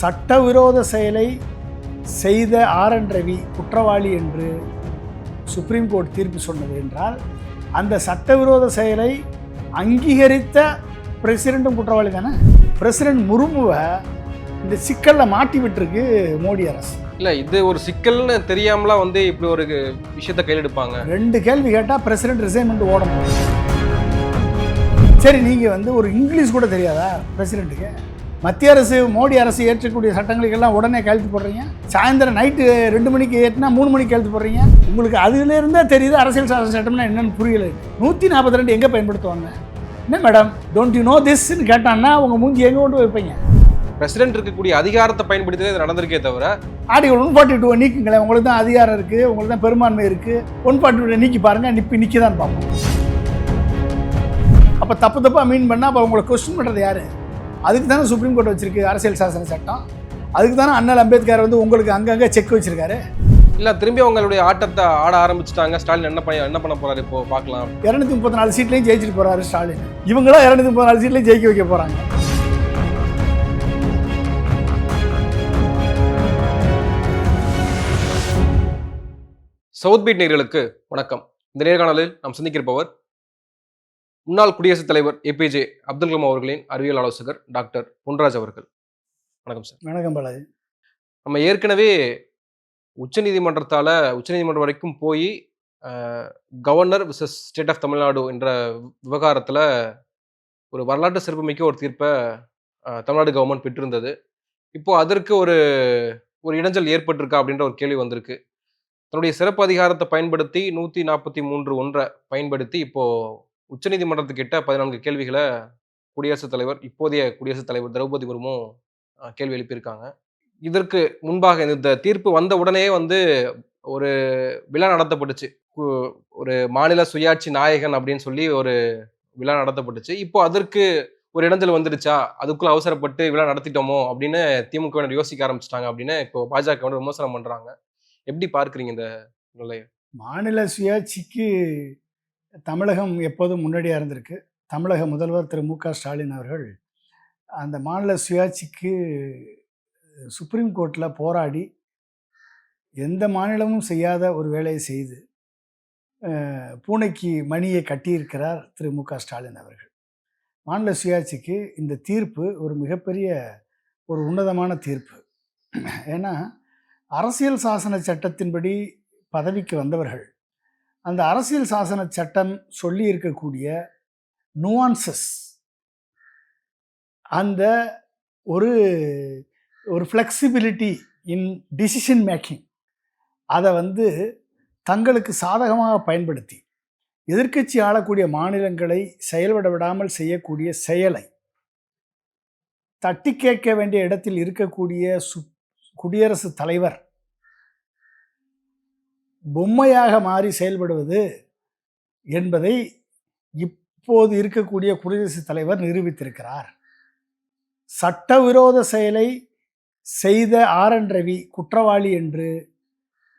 சட்டவிரோத செயலை செய்த ஆர் என் ரவி குற்றவாளி என்று சுப்ரீம் கோர்ட் தீர்ப்பு சொன்னது என்றால் அந்த சட்டவிரோத செயலை அங்கீகரித்த பிரசிடெண்ட்டும் குற்றவாளி தானே? பிரசிடெண்ட் முர்முவை இந்த சிக்கலில் மாட்டி விட்டுருக்கு மோடி அரசு. இல்ல இது ஒரு சிக்கல்னு தெரியாமலாம் வந்து இப்படி ஒரு விஷயத்த கையில் எடுப்பாங்க ரெண்டு கேள்வி கேட்டால் பிரசிடென்ட் ரிசைன்மெண்ட் ஓடணும் சரி நீங்கள் வந்து ஒரு இங்கிலீஷ் கூட தெரியாதா பிரசிடெண்ட்டுக்கு மத்திய அரசு மோடி அரசு ஏற்றக்கூடிய சட்டங்களுக்கெல்லாம் உடனே கழுத்து போடுறீங்க. சாயந்தரம் நைட்டு ரெண்டு மணிக்கு ஏற்றினா மூணு மணிக்கு கழுத்து போடுறீங்க. உங்களுக்கு அதுலேருந்தே தெரியுது அரசியல் சாசன சட்டம்னா என்னன்னு புரியல. நூற்றி நாற்பத்தி ரெண்டு எங்கே பயன்படுத்துவாங்க? என்ன மேடம்? டோன்ட் யூ நோ திஸ்ன்னு கேட்டான்னா உங்கள் மூஞ்சி எங்கே கொண்டு வைப்பீங்க? பிரசிடென்ட் இருக்கக்கூடிய அதிகாரத்தை பயன்படுத்தி இது நடந்திருக்கே தவிர ஆர்டிகல் ஒன் ஃபார்ட்டி டூ நீக்குங்களேன். உங்களுக்கு தான் அதிகாரம் இருக்குது உங்களுக்கு தான் பெரும்பான்மை இருக்குது ஒன் ஃபார்ட்டி டூ நீக்கி பாருங்கள் நிப்பி நிற்கி தான் பார்ப்போம். அப்போ தப்பு தப்பாக மீன் பண்ணால் அப்போ உங்களை கொஸ்டின் பண்ணுறது யார்? அதுக்கு தானே சுப்ரீம் கோர்ட் வச்சிருக்கு அரசியல் சாசன சட்டம். அதுக்கு தானே அண்ணல் அம்பேத்கர் வந்து உங்களுக்கு அங்கங்கே செக் வச்சிருக்காரு. இல்ல திரும்பி அவங்களுடைய ஆட்டத்தை ஆட ஆரம்பிச்சுட்டாங்க. ஸ்டாலின் என்ன பண்ண என்ன பண்ண போறாரு இப்போ பார்க்கலாம். இரநூத்தி முப்பத்தி நாலு சீட்லையும் ஜெயிச்சிட்டு போறாரு ஸ்டாலின். இவங்களும் இரநூத்தி முப்பத்தி நாலு சீட்லையும் ஜெயிக்க வைக்க போகிறாங்க சவுத் பீட் நேர்களுக்கு வணக்கம். இந்த நேர்காணலில் நாம் சந்திக்கிருப்பவர் முன்னாள் குடியரசுத் தலைவர் ஏபிஜே அப்துல் கலாம் அவர்களின் அறிவியல் ஆலோசகர் டாக்டர் பொன்ராஜ் அவர்கள். வணக்கம் சார். வணக்கம் பாலாஜி. நம்ம ஏற்கனவே உச்சநீதிமன்றத்தால் உச்சநீதிமன்றம் வரைக்கும் போய் governor versus state of Tamil Nadu என்ற விவகாரத்தில் ஒரு வரலாற்று சிறப்புமிக்க ஒரு தீர்ப்பை தமிழ்நாடு கவர்மெண்ட் பெற்றிருந்தது. இப்போ அதற்கு ஒரு ஒரு இடைஞ்சல் ஏற்பட்டிருக்கா அப்படின்ற ஒரு கேள்வி வந்திருக்கு. தன்னுடைய சிறப்பு அதிகாரத்தை பயன்படுத்தி நூற்றி நாற்பத்தி மூன்று ஒன்றை பயன்படுத்தி இப்போ உச்சநீதிமன்றத்துக்கிட்ட பதினான்கு கேள்விகளை குடியரசுத் தலைவர் இப்போதைய குடியரசுத் தலைவர் திரௌபதி முர்மும் கேள்வி எழுப்பியிருக்காங்க. இதற்கு முன்பாக இந்த தீர்ப்பு வந்த உடனே வந்து ஒரு விழா நடத்தப்பட்டுச்சு. கு- ஒரு மாநில சுயாட்சி நாயகன் அப்படின்னு சொல்லி ஒரு விழா நடத்தப்பட்டுச்சு. இப்போ அதற்கு ஒரு இடைஞ்சல் வந்துடுச்சா? அதுக்குள்ள அவசரப்பட்டு விழா நடத்திட்டோமோ? அப்படின்னு திமுக யோசிக்க ஆரம்பிச்சிட்டாங்க அப்படின்னு இப்போ பாஜக வந்து விமர்சனம் பண்றாங்க. எப்படி பார்க்குறீங்க இந்த நிலையை? மாநில சுயாட்சிக்கு தமிழகம் எப்போதும் முன்னாடியாக இருந்திருக்கு. தமிழக முதல்வர் திரு. மு. க. ஸ்டாலின் அவர்கள் அந்த மாநில சுயாட்சிக்கு சுப்ரீம் கோர்ட்டில் போராடி எந்த மாநிலமும் செய்யாத ஒரு வேலையை செய்து பூனைக்கு மணியை கட்டியிருக்கிறார் திரு. மு. க. ஸ்டாலின் அவர்கள். மாநில சுயாட்சிக்கு இந்த தீர்ப்பு ஒரு மிகப்பெரிய ஒரு உன்னதமான தீர்ப்பு. ஏன்னா அரசியல் சாசன சட்டத்தின்படி பதவிக்கு வந்தவர்கள் அந்த அரசியல் சாசன சட்டம் சொல்லி இருக்கக்கூடிய நுவான்சஸ் அந்த ஒரு ஒரு ஃப்ளெக்சிபிலிட்டி இன் டிசிஷன் மேக்கிங் அதை வந்து தங்களுக்கு சாதகமாக பயன்படுத்தி எதிர்க்கட்சி ஆளக்கூடிய மாநிலங்களை செயல்பட விடாமல் செய்யக்கூடிய செயலை தட்டி கேட்க வேண்டிய இடத்தில் இருக்கக்கூடிய சு குடியரசுத் தலைவர் பொம்மையாக மாறி செயல்படுவது என்பதை இப்போது இருக்கக்கூடிய குடியரசுத் தலைவர் நிரூபித்திருக்கிறார். சட்டவிரோத செயலை செய்த ஆர். என். ரவி குற்றவாளி என்று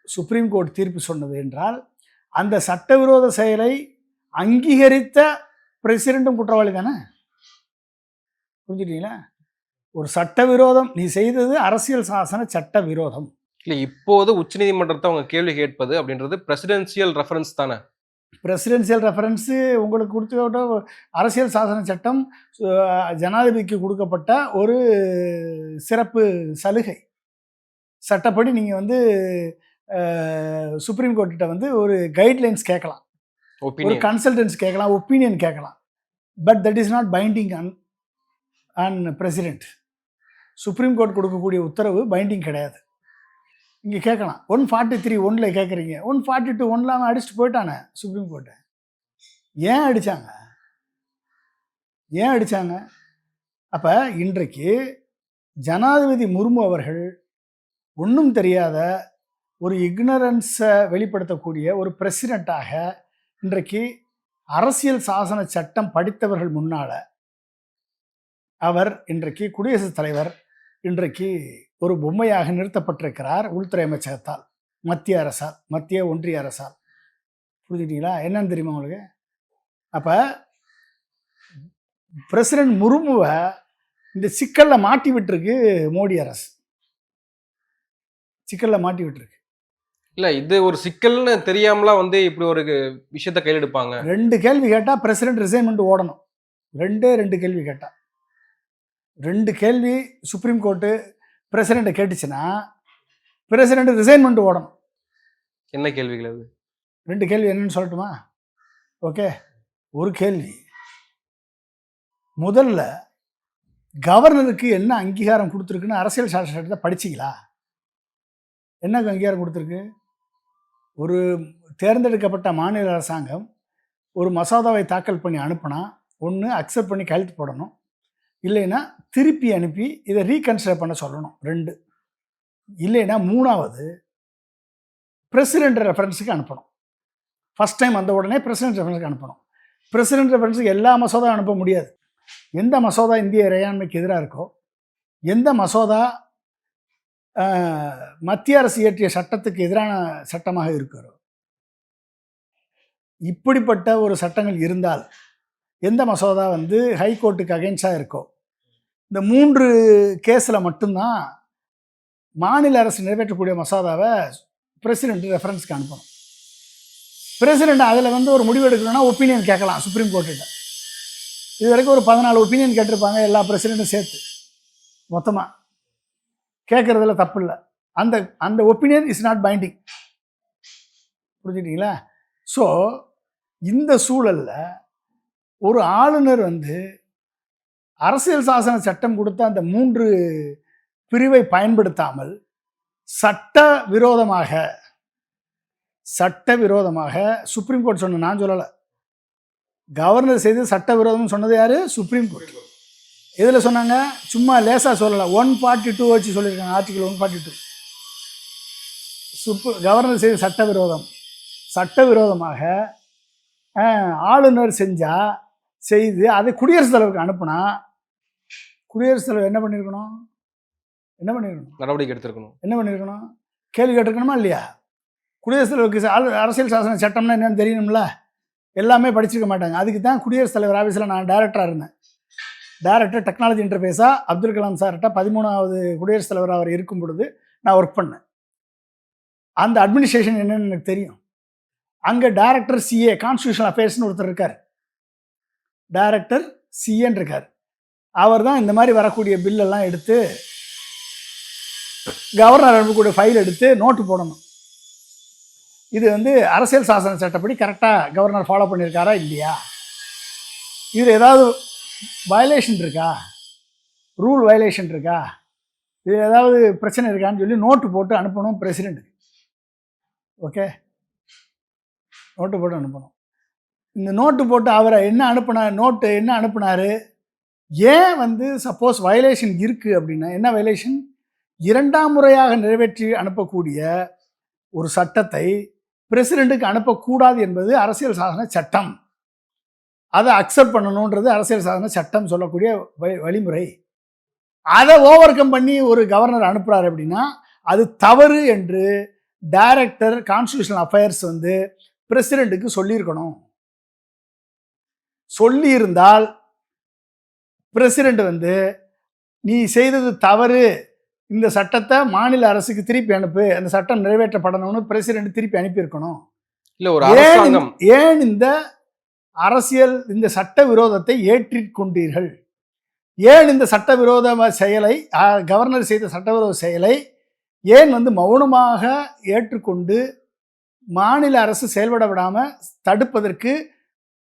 சுப்ரீம் கோர்ட் தீர்ப்பு சொன்னது என்றால் அந்த சட்டவிரோத செயலை அங்கீகரித்த பிரசிடெண்ட்டும் குற்றவாளி தானே? புரிஞ்சுட்டீங்களா? ஒரு சட்டவிரோதம் நீ செய்தது அரசியல் சாசன சட்ட விரோதம் இல்ல இப்போது உச்சநீதிமன்றத்தை அவங்க கேள்வி கேட்பது அப்படின்றது பிரசிடென்சியல் ரெஃபரன்ஸ் தானே? பிரசிடென்சியல் ரெஃபரன்ஸு உங்களுக்கு கொடுத்துக்கிட்ட அரசியல் சாசன சட்டம் ஜனாதிபதிக்கு கொடுக்கப்பட்ட ஒரு சிறப்பு சலுகை. சட்டப்படி நீங்கள் வந்து சுப்ரீம் கோர்ட்டிட்ட வந்து ஒரு கைட்லைன்ஸ் கேட்கலாம். ஒரு கன்சல்டன்ஸ் கேட்கலாம் ஒப்பீனியன் கேட்கலாம். But that is not binding on on president supreme court கொடுக்கக்கூடிய உத்தரவு பைண்டிங் கிடையாது. இங்கே கேட்கலாம். ஒன் ஃபார்ட்டி த்ரீ ஒன்ல கேட்குறீங்க. ஒன் ஃபார்ட்டி டூ ஒன்ல அவன் அடிச்சுட்டு போயிட்டானே சுப்ரீம் கோர்ட்டை ஏன் அடித்தாங்க ஏன் அடித்தாங்க அப்போ இன்றைக்கு ஜனாதிபதி முர்மு அவர்கள் ஒன்றும் தெரியாத ஒரு இக்னரன்ஸை வெளிப்படுத்தக்கூடிய ஒரு பிரசிடெண்ட்டாக இன்றைக்கு அரசியல் சாசன சட்டம் படித்தவர்கள் முன்னால் அவர் இன்றைக்கு குடியரசுத் தலைவர் இன்றைக்கு ஒரு பொம்மையாக நிறுத்தப்பட்டிருக்கிறார் உள்துறை அமைச்சகத்தால் மத்திய அரசால் மத்திய ஒன்றிய அரசால். புரிஞ்சுக்கிட்டீங்களா? என்னன்னு தெரியுமா உங்களுக்கு? அப்போ பிரசிடென்ட் முர்முவை இந்த சிக்கலில் மாட்டி விட்டுருக்கு மோடி அரசு. சிக்கலில் மாட்டி விட்டுருக்கு. இல்ல இது ஒரு சிக்கல்னு தெரியாமலாம் வந்து இப்படி ஒரு விஷயத்த கையில் எடுப்பாங்க ரெண்டு கேள்வி கேட்டால் பிரசிடென்ட் ரிசைன்மெண்ட் ஓடணும். ரெண்டே ரெண்டு கேள்வி கேட்டா. ரெண்டு கேள்வி சுப்ரீம் கோர்ட்டு பிரசிடெண்ட்டை கேட்டுச்சுன்னா பிரசிடென்ட் ரிசைன்மெண்ட் ஓடணும் என்ன கேள்விகள் அது? ரெண்டு கேள்வி என்னன்னு சொல்லட்டுமா? ஓகே ஒரு கேள்வி. முதல்ல கவர்னருக்கு என்ன அங்கீகாரம் கொடுத்துருக்குன்னு அரசியல் சட்டத்தை படிச்சிங்களா? என்ன அங்கீகாரம் கொடுத்துருக்கு? ஒரு தேர்ந்தெடுக்கப்பட்ட மாநில அரசாங்கம் ஒரு மசோதாவை தாக்கல் பண்ணி அனுப்புனா ஒன்று அக்செப்ட் பண்ணி கையெழுத்து போடணும். இல்லைன்னா திருப்பி அனுப்பி இதை ரீகன்சிடர் பண்ண சொல்லணும். ரெண்டு. இல்லைன்னா மூணாவது பிரசிடென்ட் ரெஃபரன்ஸுக்கு அனுப்பணும். ஃபஸ்ட் டைம் வந்த உடனே பிரசிடென்ட் ரெஃபரன்ஸுக்கு அனுப்பணும். பிரசிடென்ட் ரெஃபரன்ஸுக்கு எல்லா மசோதா அனுப்ப முடியாது. எந்த மசோதா இந்திய இறையாண்மைக்கு எதிராக இருக்கோ எந்த மசோதா மத்திய அரசு இயற்றிய சட்டத்துக்கு எதிரான சட்டமாக இருக்கிறோ இப்படிப்பட்ட ஒரு சட்டங்கள் இருந்தால் எந்த மசோதா வந்து ஹைகோர்ட்டுக்கு அகைன்ஸ்டாக இருக்கோ இந்த மூன்று கேஸில் மட்டும்தான் மாநில அரசு நிறைவேற்றக்கூடிய மசோதாவை பிரசிடென்ட் ரெஃபரன்ஸ்க்கு அனுப்பணும். பிரசிடென்ட் அதில் வந்து ஒரு முடிவு எடுக்கணும்னா ஒப்பீனியன் கேட்கலாம் சுப்ரீம் கோர்ட்டுகிட்ட இது வரைக்கும் ஒரு பதினாலு ஒப்பீனியன் கேட்டிருப்பாங்க எல்லா பிரசிடெண்ட்டும் சேர்த்து. மொத்தமாக கேட்குறதுல தப்பு இல்லை. அந்த அந்த ஒப்பீனியன் இஸ் நாட் பைண்டிங் புரிஞ்சுக்கிட்டீங்களா? ஸோ இந்த சூழலில் ஒரு ஆளுநர் வந்து அரசியல் சாசன சட்டம் கொடுத்த அந்த மூன்று பிரிவை பயன்படுத்தாமல் சட்ட விரோதமாக சட்ட விரோதமாக சுப்ரீம் கோர்ட் சொன்ன நான் சொல்லலை. கவர்னர் செய்து சட்ட விரோதம்னு சொன்னது யார்? சுப்ரீம் கோர்ட் எதில் சொன்னாங்க? சும்மா லேசாக சொல்லலை. ஒன் ஃபார்ட்டி டூ வச்சு சொல்லியிருக்காங்க ஆர்டிகல் ஒன் ஃபார்ட்டி டூ சுப் கவர்னர் செய்த சட்டவிரோதம் சட்டவிரோதமாக விரோதமாக ஆளுநர் செஞ்சால் செய்து அதை குடியரசுத் தலைவருக்கு அனுப்புனா குடியரசுத் தலைவர் என்ன பண்ணியிருக்கணும் என்ன பண்ணியிருக்கணும் நடவடிக்கை எடுத்திருக்கணும். என்ன பண்ணியிருக்கணும் கேள்வி கேட்டிருக்கணுமா இல்லையா? குடியரசுத் தலைவருக்கு அரசியல் சாசன சட்டம்னா என்னன்னு தெரியணும்ல? எல்லாமே படிச்சிருக்க மாட்டாங்க. அதுக்கு தான் குடியரசுத் தலைவர் ஆஃபீஸில் நான் டைரக்டராக இருந்தேன். டைரக்டர் டெக்னாலஜி இன்டர்ஃபேஸாக அப்துல் கலாம் சார்கிட்ட பதிமூணாவது குடியரசுத் தலைவர் அவர் இருக்கும் பொழுது நான் ஒர்க் பண்ணேன். அந்த அட்மினிஸ்ட்ரேஷன் என்னன்னு எனக்கு தெரியும். அங்கே டைரக்டர் சிஏ கான்ஸ்டியூஷனல் அஃபேர்ஸ்னு ஒருத்தர் இருக்கார். டைரக்டர் சிஏன்னு இருக்கார். அவர் தான் இந்த மாதிரி வரக்கூடிய பில்லெல்லாம் எடுத்து கவர்னர் அனுப்பக்கூடிய ஃபைல் எடுத்து நோட்டு போடணும். இது வந்து அரசியல் சாசன சட்டப்படி கரெக்டாக கவர்னர் ஃபாலோ பண்ணியிருக்காரா இல்லையா? இதில் ஏதாவது வயலேஷன் இருக்கா? ரூல் வயலேஷன் இருக்கா? இது ஏதாவது பிரச்சனை இருக்கான்னு சொல்லி நோட்டு போட்டு அனுப்பணும் பிரசிடெண்ட்டுக்கு ஓகே நோட்டு போட்டு அனுப்பணும். இந்த நோட்டு போட்டு அவரை என்ன அனுப்பினார் நோட்டு என்ன அனுப்புனாரு? ஏன் வந்து சப்போஸ் வயலேஷன் இருக்குது அப்படின்னா என்ன வயலேஷன் இரண்டாம் முறையாக நிறைவேற்றி அனுப்பக்கூடிய ஒரு சட்டத்தை பிரசிடெண்ட்டுக்கு அனுப்பக்கூடாது என்பது அரசியல் சாசன சட்டம். அதை அக்செப்ட் பண்ணணுன்றது அரசியல் சாசன சட்டம் சொல்லக்கூடிய வழிமுறை. அதை ஓவர் கம் பண்ணி ஒரு கவர்னர் அனுப்புகிறார் அப்படின்னா அது தவறு என்று டைரக்டர் கான்ஸ்டியூஷனல் அஃபேர்ஸ் வந்து பிரசிடெண்ட்டுக்கு சொல்லியிருக்கணும். சொல்லியிருந்தால் பிரசிடெண்ட் வந்து நீ செய்தது தவறு. இந்த சட்டத்தை மாநில அரசுக்கு திருப்பி அனுப்பு. அந்த சட்டம் நிறைவேற்றப்படணும்னு பிரசிடெண்ட் திருப்பி அனுப்பியிருக்கணும். இல்ல ஒரு ஏன் ஏன் இந்த அரசியல் இந்த சட்ட விரோதத்தை ஏற்றிக் கொண்டீர்கள் ஏன் இந்த சட்டவிரோத செயலை கவர்னர் செய்த சட்டவிரோத செயலை ஏன் வந்து மௌனமாக ஏற்றுக்கொண்டு மாநில அரசு செயல்பட விடாம தடுப்பதற்கு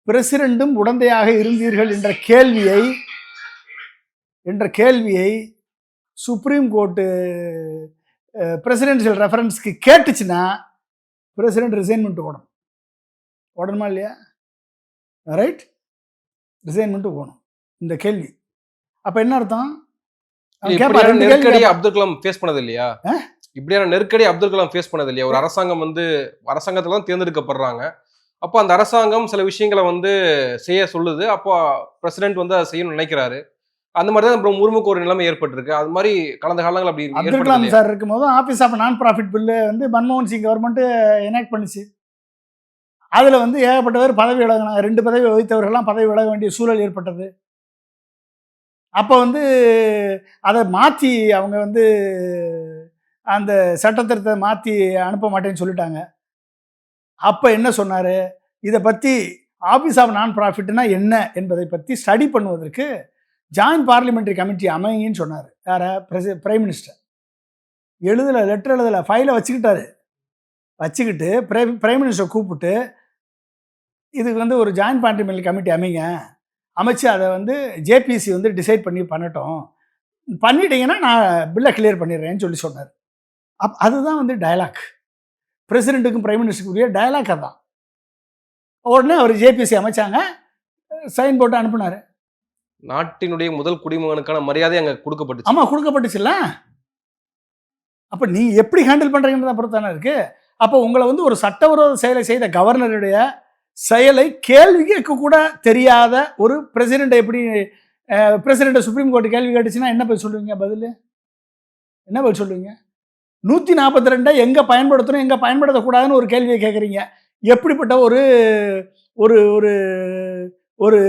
பிரசிடெண்டும் உடந்தையாக இருந்தீர்கள் என்ற கேள்வியை என்ற கேள்வியை சுப்ரீம் கோர்ட்டு பிரசிடென்ஷியல் ரெஃபரன்ஸ்க்கு கேட்டுச்சுன்னா பிரசிடென்ட் ரிசைன்மெண்ட் ஓடணும் ஓடணுமா இல்லையா? ரைட் ரிசைன்மெண்ட் ஓடணும் இந்த கேள்வி. அப்போ என்ன அர்த்தம்? நெருக்கடி. அப்துல் கலாம் ஃபேஸ் பண்ணது இல்லையா இப்படியான நெருக்கடி அப்துல் கலாம் ஃபேஸ் பண்ணது இல்லையா ஒரு அரசாங்கம் வந்து அரசாங்கத்துல தான் தேர்ந்தெடுக்கப்படுறாங்க. அப்போ அந்த அரசாங்கம் சில விஷயங்களை வந்து செய்ய சொல்லுது. அப்போ பிரசிடென்ட் வந்து அதை செய்யணும்னு நினைக்கிறாரு. அந்த மாதிரி தான் அப்புறம் முருமுக்கு ஒரு நிலைமை ஏற்பட்டிருக்கு. அது மாதிரி கடந்த காலங்கள் அப்படி அப்துல் கலாம் சார் இருக்கும்போது ஆஃபீஸ் ஆஃப் நான் ப்ராஃபிட் பில்லு வந்து மன்மோகன் சிங் கவர்மெண்ட் எனாக்ட் பண்ணுச்சு. அதில் வந்து ஏகப்பட்டவர் பதவி விலகினாங்க. ரெண்டு பதவி வகித்தவர்கள்லாம் பதவி விலக வேண்டிய சூழல் ஏற்பட்டது. அப்போ வந்து அதை மாற்றி அவங்க வந்து அந்த சட்டத்திருத்தத்தை மாற்றி அனுப்ப மாட்டேன்னு சொல்லிட்டாங்க. அப்போ என்ன சொன்னார்? இதை பற்றி ஆஃபீஸ் ஆஃப் நான் ப்ராஃபிட்னா என்ன என்பதை பற்றி ஸ்டடி பண்ணுவதற்கு ஜாயின்ட் பார்லிமெண்ட்ரி கமிட்டி அமைங்கன்னு சொன்னார். யார? பிரசி பிரைம் மினிஸ்டர் எழுதலை லெட்டர் எழுதலை ஃபைலை வச்சுக்கிட்டாரு. வச்சுக்கிட்டு பிரை பிரைம் மினிஸ்டர் கூப்பிட்டு இதுக்கு வந்து ஒரு ஜாயின்ட் பார்லிமெண்ட்ரி கமிட்டி அமைங்க. அமைச்சு அதை வந்து ஜேபிசி வந்து டிசைட் பண்ணி பண்ணட்டும். பண்ணிட்டீங்கன்னா நான் பில்லை கிளியர் பண்ணிடுறேன்னு சொல்லி சொன்னார். அப் அதுதான் வந்து டயலாக் பிரசிடெண்ட்டுக்கும் பிரைம் மினிஸ்டருக்கும் உரிய டயலாக் அதான். உடனே அவர் ஜேபிசி அமைச்சாங்க. சைன் போட்டு அனுப்புனார். நாட்டினுடைய முதல் குடிமகனுக்கான மரியாதை அங்க கொடுக்கப்பட்டுச்சு. ஆமாம் கொடுக்கப்பட்டுச்சுல்ல? அப்போ நீ எப்படி ஹேண்டில் பண்ணுறீங்கன்றத பொறுத்து தானே இருக்குது அப்போ உங்களை வந்து ஒரு சட்டவிரோத செயலை செய்த கவர்னருடைய செயலை கேள்வி கேட்க கூட தெரியாத ஒரு பிரசிடெண்ட் எப்படி பிரசிடெண்ட்டை சுப்ரீம் கோர்ட் கேள்வி கேட்டுச்சுன்னா என்ன பதில் சொல்லுவீங்க பதில்? என்ன பதில் சொல்லுவீங்க? நூற்றி நாற்பத்தி ரெண்டை எங்கே பயன்படுத்தணும் எங்கே பயன்படுத்தக்கூடாதுன்னு ஒரு கேள்வியை கேட்குறீங்க எப்படிப்பட்ட ஒரு ஒரு ஒரு ஒரு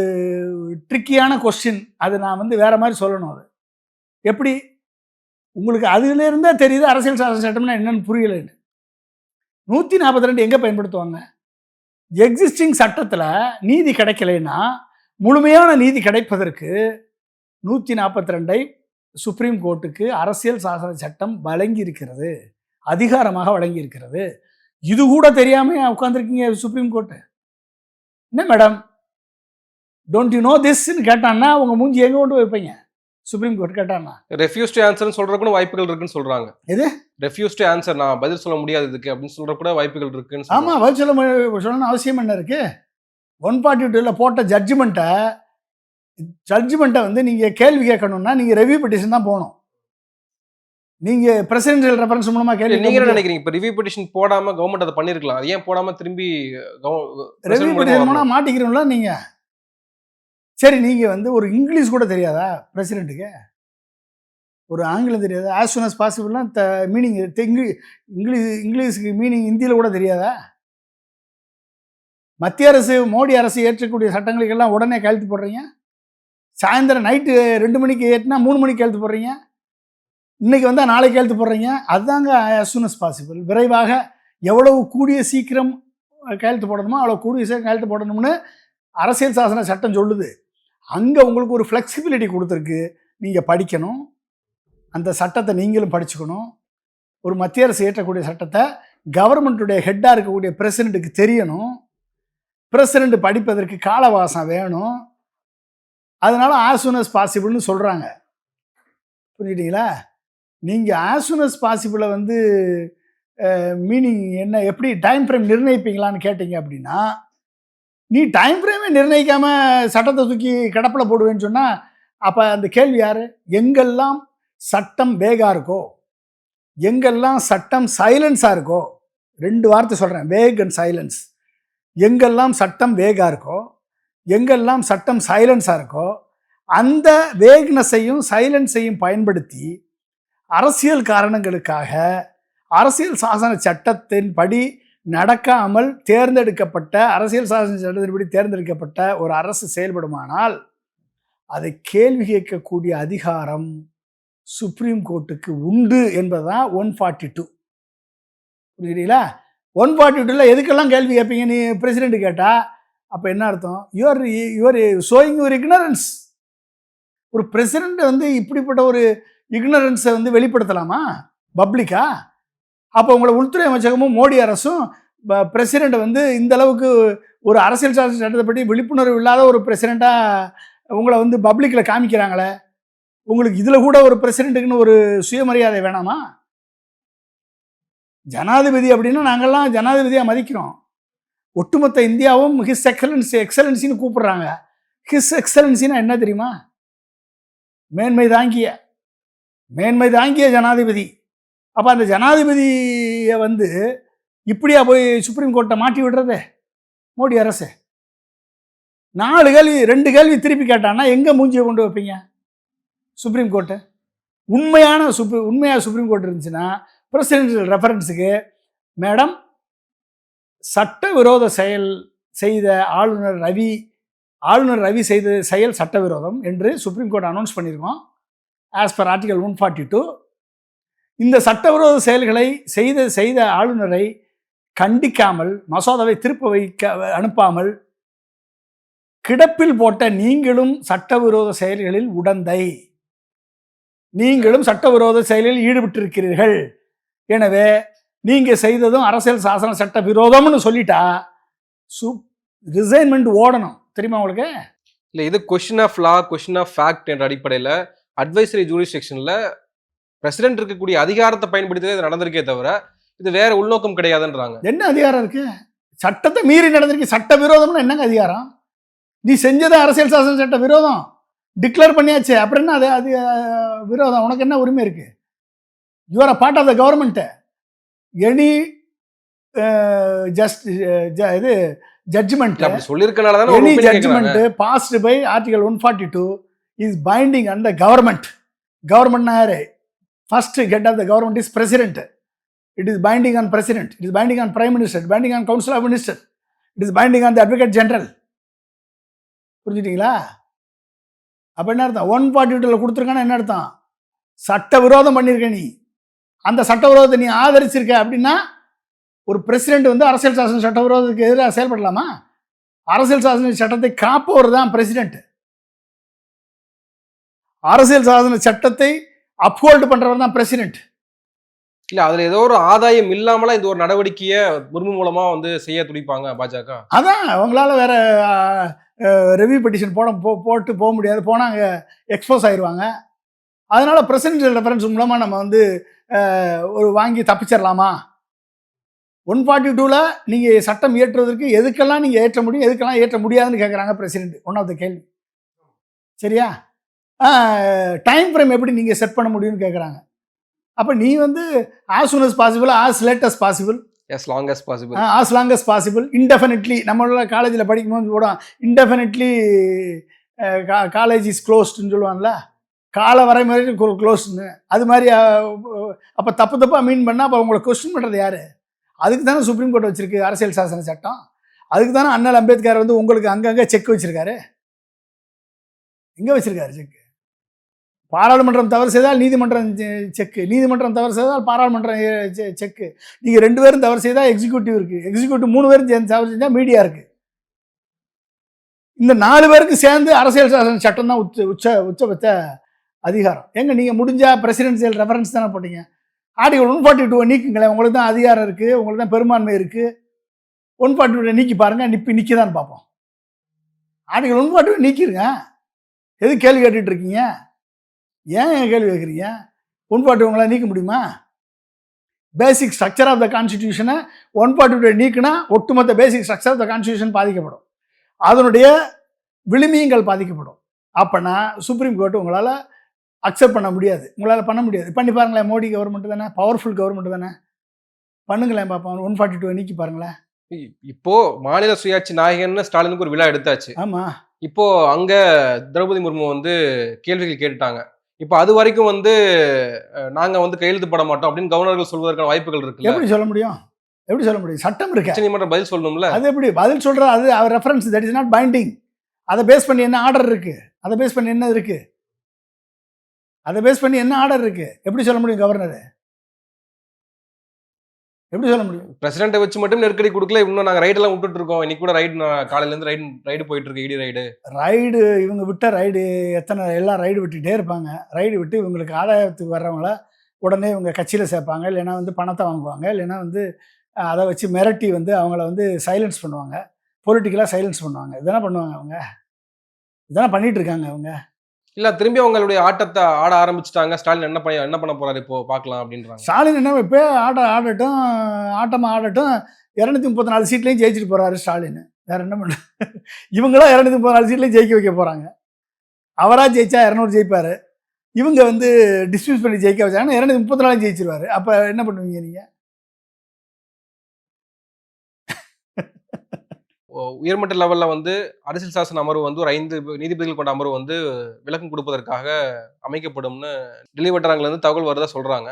ட்ரிக்கியான கொஸ்டின் அது நான் வந்து வேறு மாதிரி சொல்லணும் அது. எப்படி? உங்களுக்கு அதுலேருந்தே தெரியுது அரசியல் சாசன சட்டம்னா என்னென்னு புரியலைன்னு நூற்றி நாற்பத்தி ரெண்டு எங்கே பயன்படுத்துவாங்க? எக்ஸிஸ்டிங் சட்டத்தில் நீதி கிடைக்கலைன்னா முழுமையான நீதி கிடைப்பதற்கு நூற்றி நாற்பத்தி ரெண்டை சுப்ரீம் கோர்ட்டுக்கு அரசியல் சாசன சட்டம் வழங்கி இருக்கிறது அதிகாரமாக வழங்கி இருக்கிறது இது கூட தெரியாமல் உட்காந்துருக்கீங்க சுப்ரீம் கோர்ட்டு என்ன மேடம் டோன்ட் யூ நோ திஸ்ன்னு கேட்டான்னா உங்க மூஞ்சி எங்க கொண்டு வைப்பீங்க? சுப்ரீம் கோர்ட் கேட்டான்னா. ரெஃப்யூஸ் டு ஆன்சர்னு சொல்ற கூட வாய்ப்புகள் இருக்குன்னு சொல்றாங்க. எது? ரெஃப்யூஸ் டு ஆன்சர் நான் பதில் சொல்ல முடியாது இதுக்கு அப்படின்னு சொல்ற கூட வாய்ப்புகள் இருக்குன்னு ஆமா. பதில் சொல்ல சொல்லணும்னு அவசியம் என்ன இருக்கு? ஒன் ஃபார்ட்டி டூவில் போட்ட ஜட்ஜ்மெண்ட்டை ஜட்ஜ்மெண்ட்டை வந்து நீங்கள் கேள்வி கேட்கணும்னா நீங்கள் ரெவ்யூ பெட்டிஷன் தான் போகணும். நீங்கள் பிரசிடென்ஷியல் ரெஃபரன்ஸ் மூலமாக கேள்வி நீங்க என்ன கேட்க நினைக்கிறீங்க? இப்ப ரிவ்யூ பெட்டிஷன் போடாம கவர்மெண்ட் அதை பண்ணிருக்கலாம். அது ஏன் போடாம திரும்பி ரெவ்யூ பெட்டிஷன் மாட்டிக்கிறோம்ல நீங்கள் சரி நீங்கள் வந்து ஒரு இங்கிலீஷ் கூட தெரியாதா பிரசிடெண்ட்டுக்கு ஒரு ஆங்கிலம் தெரியாதா? ஆஸ் சூன் அஸ் பாசிபிள்னா த மீனிங் இங்கிலீஷ் இங்கிலீஷுக்கு மீனிங் ஹிந்தியில் கூட தெரியாதா? மத்திய அரசு மோடி அரசு ஏற்றக்கூடிய சட்டங்களுக்கெல்லாம் உடனே கையெழுத்து போடுறீங்க? சாயந்தரம் நைட்டு ரெண்டு மணிக்கு ஏற்றினா மூணு மணிக்கு கையெழுத்து போடுறீங்க? இன்றைக்கி வந்தால் நாளைக்கு கையெழுத்து போடுறீங்க? அதுதாங்க ஆஸ் சூன் அஸ் பாசிபிள் விரைவாக எவ்வளவு கூடிய சீக்கிரம் கையெழுத்து போடணுமோ அவ்வளோ கூடிய சீக்கிரம் கையெழுத்து போடணும்னு அரசியல் சாசன சட்டம் சொல்லுது. அங்கே உங்களுக்கு ஒரு ஃப்ளெக்சிபிலிட்டி கொடுத்துருக்கு. நீங்கள் படிக்கணும். அந்த சட்டத்தை நீங்களும் படிச்சுக்கணும். ஒரு மத்திய அரசு ஏற்றக்கூடிய சட்டத்தை கவர்மெண்ட்டுடைய ஹெட்டாக இருக்கக்கூடிய பிரசிடெண்ட்டுக்கு தெரியணும். பிரசிடெண்ட் படிப்பதற்கு காலவாசம் வேணும். அதனால் ஆசூனஸ் பாசிபிள்னு சொல்கிறாங்க புரிஞ்சுட்டீங்களா? நீங்கள் ஆசூனஸ் பாசிபிளை வந்து மீனிங் என்ன எப்படி டைம் ஃப்ரேம் நிர்ணயிப்பீங்களான்னு கேட்டீங்க அப்படின்னா நீ டைம் ஃப்ரேமே நிர்ணயிக்காமல் சட்டத்தை தூக்கி கிடப்பில் போடுவேன்னு சொன்னால் அப்போ அந்த கேள்வி யார்? எங்கெல்லாம் சட்டம் வேகாக இருக்கோ எங்கெல்லாம் சட்டம் சைலன்ஸாக இருக்கோ ரெண்டு வார்த்தை சொல்கிறேன் வேக் அண்ட் சைலன்ஸ் எங்கெல்லாம் சட்டம் வேகாக இருக்கோ எங்கெல்லாம் சட்டம் சைலன்ஸாக இருக்கோ அந்த வேக்னஸையும் சைலன்ஸையும் பயன்படுத்தி அரசியல் காரணங்களுக்காக அரசியல் சாசன சட்டத்தின் படி நடக்காமல் தேர்ந்தெடுக்கப்பட்ட அரசியல் சாசன சட்டத்தின்படி தேர்ந்தெடுக்கப்பட்ட ஒரு அரசு செயல்படுமானால் அதை கேள்வி கேட்கக்கூடிய அதிகாரம் சுப்ரீம் கோர்ட்டுக்கு உண்டு என்பதுதான் ஒன் ஃபார்ட்டி டூ புரியுறீங்களா ஒன் ஃபார்ட்டி டூவில் எதுக்கெல்லாம் கேள்வி கேட்பீங்க? நீ பிரசிடென்ட் கேட்டால் அப்போ என்ன அர்த்தம்? Your your showing your ignorance ஒரு பிரசிடெண்ட் வந்து இப்படிப்பட்ட ஒரு இக்னரன்ஸை வந்து வெளிப்படுத்தலாமா? பப்ளிக்கா அப்போ உங்களை உள்துறை அமைச்சகமும் மோடி அரசும் பிரசிடெண்ட் வந்து இந்த அளவுக்கு ஒரு அரசியல் சாசன சட்டத்தை பற்றி விழிப்புணர்வு இல்லாத ஒரு பிரசிடெண்ட்டாக உங்களை வந்து பப்ளிக்கில் காமிக்கிறாங்களே உங்களுக்கு இதில் கூட ஒரு பிரசிடெண்ட்டுக்குன்னு ஒரு சுயமரியாதை வேணாமா? ஜனாதிபதி அப்படின்னா நாங்கள்லாம் ஜனாதிபதியாக மதிக்கிறோம். ஒட்டுமொத்த இந்தியாவும் ஹிஸ் எக்ஸலன்சி எக்ஸலன்சின்னு கூப்பிடுறாங்க. ஹிஸ் எக்ஸலன்சின்னா என்ன தெரியுமா? மேன்மை தாங்கிய மேன்மை தாங்கிய ஜனாதிபதி. அப்போ அந்த ஜனாதிபதியை வந்து இப்படியா போய் சுப்ரீம் கோர்ட்டை மாட்டி விடுறது? மோடி அரசு. நாலு கேள்வி ரெண்டு கேள்வி திருப்பி கேட்டான்னா எங்கே மூஞ்சியை கொண்டு வைப்பீங்க? Supreme court. உண்மையான சுப்ரீ உண்மையாக சுப்ரீம் கோர்ட் இருந்துச்சுன்னா பிரசிடென்ஷியல் ரெஃபரன்ஸுக்கு மேடம் சட்டவிரோத செயல் செய்த ஆளுநர் ரவி ஆளுநர் ரவி செய்த செயல் சட்டவிரோதம் என்று சுப்ரீம் கோர்ட் அனௌன்ஸ் பண்ணியிருக்கோம். As per article one forty two இந்த சட்டவிரோத செயல்களை செய்த செய்த ஆளுநரை கண்டிக்காமல் மசோதாவை திருப்ப வைக்க அனுப்பாமல் கிடப்பில் போட்ட நீங்களும் சட்டவிரோத செயல்களில் உடந்தை. நீங்களும் சட்டவிரோத செயலில் ஈடுபட்டிருக்கிறீர்கள். எனவே நீங்கள் செய்ததும் அரசியல் சாசன சட்ட விரோதம்னு சொல்லிட்டா சு ரிசைன்மெண்ட் ஓடணும். தெரியுமா உங்களுக்கு? இல்லை இது question of law question of fact என்ற அடிப்படையில் அட்வைசரி ஜூரிஸ்டிக்ஷனில் பிரசிடென்ட் இருக்கக்கூடிய அதிகாரத்தை பயன்படுத்தி இது நடந்திருக்கே தவிர இது வேற உள்நோக்கம் கிடையாதுன்றாங்க. என்ன அதிகாரம் இருக்கு? சட்டத்தை மீறி நடந்திருக்கு. சட்ட விரோதம்னு என்னங்க அதிகாரம்? நீ செஞ்சது அரசியல் சாசன சட்ட விரோதம். டிக்ளேர் பண்ணியாச்சு. அப்புறம் என்ன அது? விரோதம். உனக்கு என்ன உரிமை இருக்கு? You're a part of the government any just இது ஜட்ஜ்மெண்ட் சொல்லியிருக்கனால தானே any judgment. Passed by article one forty two is binding and the government கவர்மெண்ட்னா யாரு? First get of the government is president it is binding on president it is binding on prime minister binding on council of minister it is binding on the advocate general புரிஞ்சுட்டீங்களா? அப்போ என்ன அர்த்தம்? One forty டூவில் கொடுத்துருக்கானா என்ன அர்த்தம்? சட்ட விரோதம் பண்ணியிருக்க நீ. அந்த சட்ட விரோதத்தை நீ ஆதரிச்சிருக்க அப்படின்னா ஒரு பிரசிடென்ட் வந்து அரசியல் சாசன சட்ட விரோதத்துக்கு எதிராக செயல்படலாமா? அரசியல் சாசன சட்டத்தை காப்பவர் தான் பிரசிடென்ட் அரசியல் சாசன சட்டத்தை அப்ஹோல்டு பண்றவர் தான் பிரசிடென்ட் இல்ல அதுல ஏதோ ஒரு ஆதாயம் இல்லாமல இந்த ஒரு நடவடிக்கையை முர்மு மூலமா வந்து செய்ய துடிப்பாங்க பாஜக? அதான் அவங்களால வேற ரெவ்யூ பெட்டிஷன் போட போ போட்டு போக முடியாது. போனால் அங்கே எக்ஸ்போஸ் ஆயிடுவாங்க அதனால பிரசிடென்ஷியல் ரெஃபரன்ஸ் மூலமாக நம்ம வந்து ஒரு வாங்கி தப்பிச்சிடலாமா ஒன் ஃபார்ட்டி டூவில் நீங்கள் சட்டம் இயற்றுவதற்கு எதுக்கெல்லாம் நீங்கள் ஏற்ற முடியும் எதுக்கெல்லாம் ஏற்ற முடியாதுன்னு கேட்குறாங்க பிரசிடென்ட் ஒன் ஆஃப் த கேள்வி. சரியா? டைம் ஃப்ரேம் எப்படி நீங்கள் செட் பண்ண முடியும்னு கேட்குறாங்க அப்போ நீ வந்து as soon as possible as late as possible as long as possible as long as possible indefinitely நம்மளோட காலேஜில் படிக்கும்போது கூட இன்டெஃபினெட்லி காலேஜ் இஸ் க்ளோஸ்டுன்னு சொல்லுவாங்கல்ல. கால வரைமுறை க்ளோஸ்டுன்னு அது மாதிரி அப்போ தப்பு தப்பாக மீன் பண்ணால் அப்போ உங்களை கொஸ்டின் பண்ணுறது யார்? அதுக்கு தானே சுப்ரீம் கோர்ட் வச்சிருக்கு அரசியல் சாசன சட்டம். அதுக்கு தானே அண்ணல் அம்பேத்கர் வந்து உங்களுக்கு அங்கங்கே செக் வச்சிருக்காரு. எங்கே வச்சிருக்காரு செக் பாராளுமன்றம் தவறு செய்தால் நீதிமன்றம் செக்கு. நீதிமன்றம் தவறு செய்தால் பாராளுமன்றம் செக்கு. நீங்கள் ரெண்டு பேரும் தவறு செய்தால் எக்ஸிக்யூட்டிவ் இருக்குது எக்ஸிக்யூட்டிவ் மூணு பேரும் சேர்ந்து தவறு செஞ்சால் மீடியா இருக்குது இந்த நாலு பேருக்கு சேர்ந்து அரசியல் சாசன சட்டம் தான் உச்ச உச்ச உச்சபட்ச அதிகாரம். எங்கே நீங்கள் முடிஞ்சால் பிரசிடென்சியல் ரெஃபரன்ஸ் தானே போட்டீங்க. ஆர்டிகல் ஒன் ஃபார்ட்டி டூ நீக்குங்களேன். உங்களுக்கு தான் அதிகாரம் இருக்குது உங்களுக்கு தான் பெரும்பான்மை இருக்குது ஒன் ஃபார்ட்டி டூவை நீக்கி பாருங்கள் நிப்பி நிற்கிதான்னு பார்ப்போம். ஆர்டிகல் ஒன் ஃபார்ட்டி டூ நீக்கிருங்க. எது கேள்வி கேட்டுட்ருக்கீங்க ஏன் ஏன் கேள்வி கேட்குறீங்க? ஒன் ஃபார்ட்டி உங்களால் நீக்க முடியுமா? பேசிக் ஸ்ட்ரக்சர் ஆஃப் த கான்ஸ்டிடியூஷனை ஒன் ஃபார்ட்டி டூ நீக்குனா ஒட்டுமொத்த basic structure of the constitution பாதிக்கப்படும். அதனுடைய விளிமியங்கள் பாதிக்கப்படும். அப்போனா சுப்ரீம் கோர்ட் உங்களால் அக்செப்ட் பண்ண முடியாது. உங்களால் பண்ண முடியாது. பண்ணி பாருங்களேன் மோடி கவர்மெண்ட் தானே? பவர்ஃபுல் கவர்மெண்ட் தானே? பண்ணுங்களேன் பார்ப்போம் ஒன் ஃபார்ட்டி டூ நீக்கி பாருங்களேன். இப்போ மாநில சுயாட்சி நாயகன்னு ஸ்டாலினுக்கு ஒரு விழா எடுத்தாச்சு. ஆமாம் இப்போ அங்க திரௌபதி முர்மு வந்து கேள்விகள் கேட்டுட்டாங்க. இப்போ அது வரைக்கும் வந்து அஹ், நாங்க வந்து கையெழுத்து போட மாட்டோம் அப்படின்னு கவர்னர்கள் சொல்வதற்கான வாய்ப்புகள் இருக்குல்ல? எப்படி சொல்ல முடியும்? எப்படி சொல்ல முடியும்? சட்டம் இருக்கு. உச்சநீதிமன்றம் பதில் சொல்லணும்ல? அது எப்படி? பதில் சொல்ற அது அவர் reference that is not binding அதை பேஸ் பண்ணி என்ன ஆர்டர் இருக்கு? அதை பேஸ் பண்ணி என்ன இருக்கு? அதை பேஸ் பண்ணி என்ன ஆர்டர் இருக்கு? எப்படி சொல்ல முடியும் கவர்னர்? எப்படி சொல்ல முடியும்? பிரசிடென்ட்டை வச்சு மட்டும் நெருக்கடி கொடுக்கல இன்னும் நாங்க ரைடு எல்லாம் விட்டுட்டு இருக்கோம். இன்னைக்கு கூட ரைடு காலையில இருந்து ரைடு ரைடு போயிட்டு இருக்கு இடி ரைடு ரைடு இவங்க விட்ட ரைடு எத்தனை எல்லாம் ரைடு விட்டுட்டே இருப்பாங்க. ரைடு விட்டு இவங்களுக்கு ஆதாயத்துக்கு வர்றவங்கள உடனே இவங்க கட்சியில் சேர்ப்பாங்க. இல்லைன்னா வந்து பணத்தை வாங்குவாங்க. இல்லைன்னா வந்து அதை வச்சு மிரட்டி வந்து அவங்கள வந்து சைலன்ஸ் பண்ணுவாங்க. பொலிட்டிக்கலாக சைலன்ஸ் பண்ணுவாங்க. இதெல்லாம் பண்ணுவாங்க அவங்க? இதெல்லாம் பண்ணிட்டு இருக்காங்க அவங்க? இல்ல திரும்பி அவங்களுடைய ஆட்டத்தை ஆட ஆரம்பிச்சிட்டாங்க. ஸ்டாலின் என்ன பண்ண என்ன பண்ண போறாரு இப்போ? பார்க்கலாம் அப்படின்றாங்க. ஸ்டாலின் என்ன இப்போ ஆட ஆடட்டும் ஆட்டமாக ஆடட்டும் இரநூத்தி முப்பத்தி நாலு சீட்லையும் ஜெயிச்சுட்டு போறாரு ஸ்டாலின். வேற என்ன பண்ண இவங்களாம் இரநூத்தி முப்பத்தி நாலு சீட்லையும் ஜெயிக்க வைக்க போறாங்க. அவரா ஜெயிச்சா இரநூறு ஜெயிப்பாரு. இவங்க வந்து டிஸ்மிஸ் பண்ணி ஜெயிக்க வச்சாங்கன்னா இரநூத்தி முப்பத்தி நாலு ஜெயிச்சிருவாரு. அப்போ என்ன பண்ணுவீங்க நீங்கள் உயர்மட்ட லெவலில் வந்து அரசியல் சாசன அமர்வு வந்து ஒரு ஐந்து நீதிபதிகள் கொண்ட அமர்வு வந்து விளக்கம் கொடுப்பதற்காக அமைக்கப்படும்னு டெல்லி வட்டாரங்கள்லேருந்து தகவல் வருதா சொல்கிறாங்க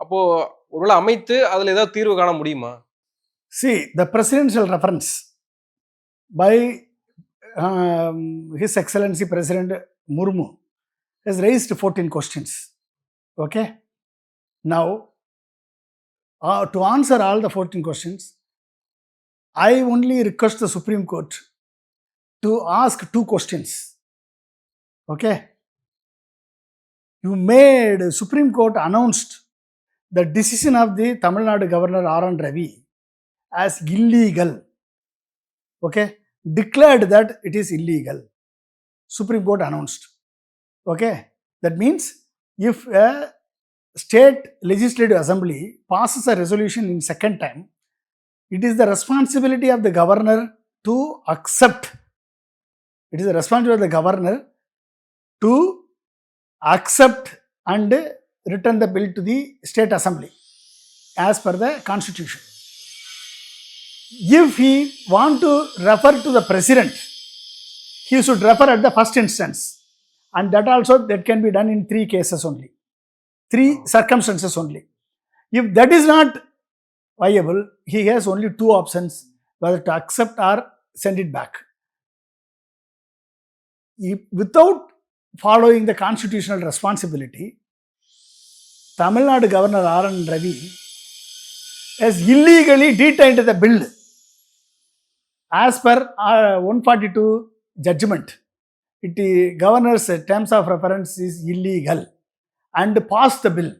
அப்போது ஒருவேளை அமைத்து அதில் ஏதாவது தீர்வு காண முடியுமா see the presidential reference by his excellency president Murmu Murmu has raised 14 questions. Okay. Now, uh, to answer all the 14 questions, I only request the Supreme Court to ask two questions. Okay. You made, Supreme Court announced the decision of the Tamil Nadu Governor R.N. Ravi as illegal. Okay. Declared that it is illegal. Supreme Court announced. Okay. That means if a state legislative assembly passes a resolution in second time, it is the responsibility of the governor to accept. It is the responsibility of the governor to accept and return the bill to the state assembly as per the constitution. If he want to refer to the president, he should refer at the first instance and that also that can be done in three cases only three oh. circumstances only if that is not viable he has only two options whether to accept or send it back. Without following the constitutional responsibility tamil nadu governor r n ravi has illegally detained the bill as per uh, 142 judgment. It governor's terms of reference is illegal and passed the bill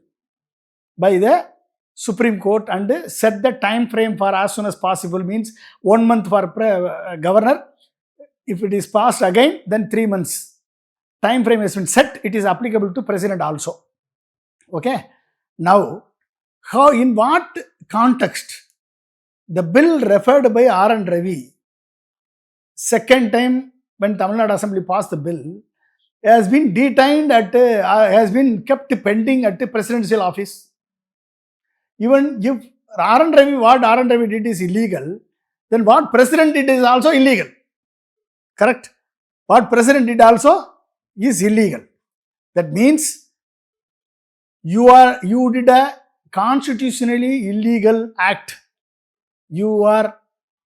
by the supreme court and set the time frame for as soon as possible means one month for uh, governor. If it is passed again then three months. Time frame has been set. It is applicable to president also. Okay? Now how in what context the bill referred by r and ravi second time when Tamil Nadu Assembly passed the bill, has been detained at, uh, has been kept pending at the presidential office. Even if R N Ravi, what R N Ravi did is illegal, then what president did is also illegal. Correct? What president did also is illegal. That means you are you did a constitutionally illegal act. You are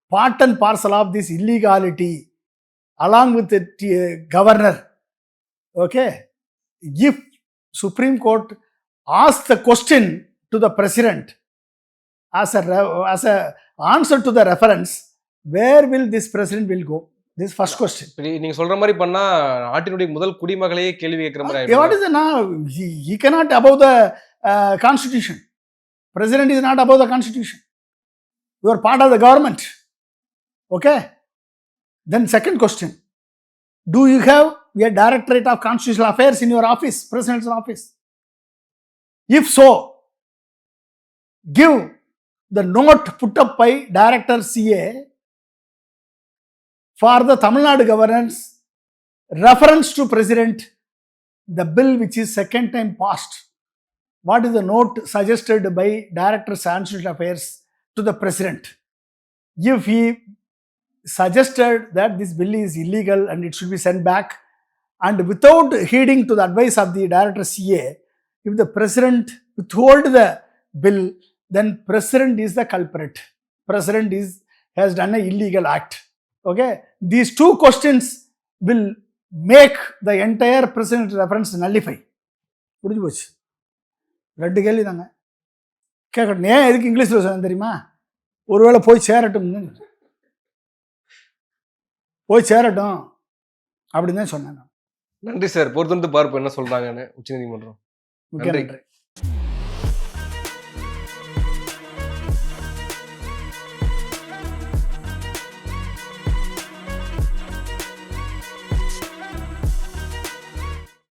part and parcel of this illegality along with the uh, governor. Okay. If Supreme Court asks the question to the president as a, as a answer to the reference, where will this president will go? This first question. இப்படி நீங்க சொல்ற மாதிரி பண்ணா நாட்டினுடைய முதல் குடிமகளையே கேள்வி கேட்கிற மாதிரி what ஆயிடும் is the now? He, he cannot above the uh, constitution. President is not above the constitution. You are part of the government. Okay. Then second question. Do you have a directorate of constitutional affairs in your give the note put up by director CA for the Tamil Nadu governance reference to president the bill which is second time passed. What is the note suggested by Director Constitutional Affairs to the President? If he suggested that this bill is illegal and it should be sent back, and without heeding to the advice of the Director CA, if the President withhold the bill, then President is the culprit. President is has done an illegal act. Okay, these two questions will make the entire president reference nullify. முடிஞ்சு போச்சு? ரெண்டு கேள்வி தாங்க. கேட்கட்டும் ஏன் எதுக்கு இங்கிலீஷில் சொன்னேன் தெரியுமா? ஒருவேளை போய் சேரட்டும். போய் சேரட்டும். அப்படின்னு தான் சொன்னேன் நான். நன்றி சார். பொறுத்திருந்து பார்ப்போம் என்ன சொல்றாங்கன்னு உச்சநீதிமன்றம். மிக்க. நன்றி.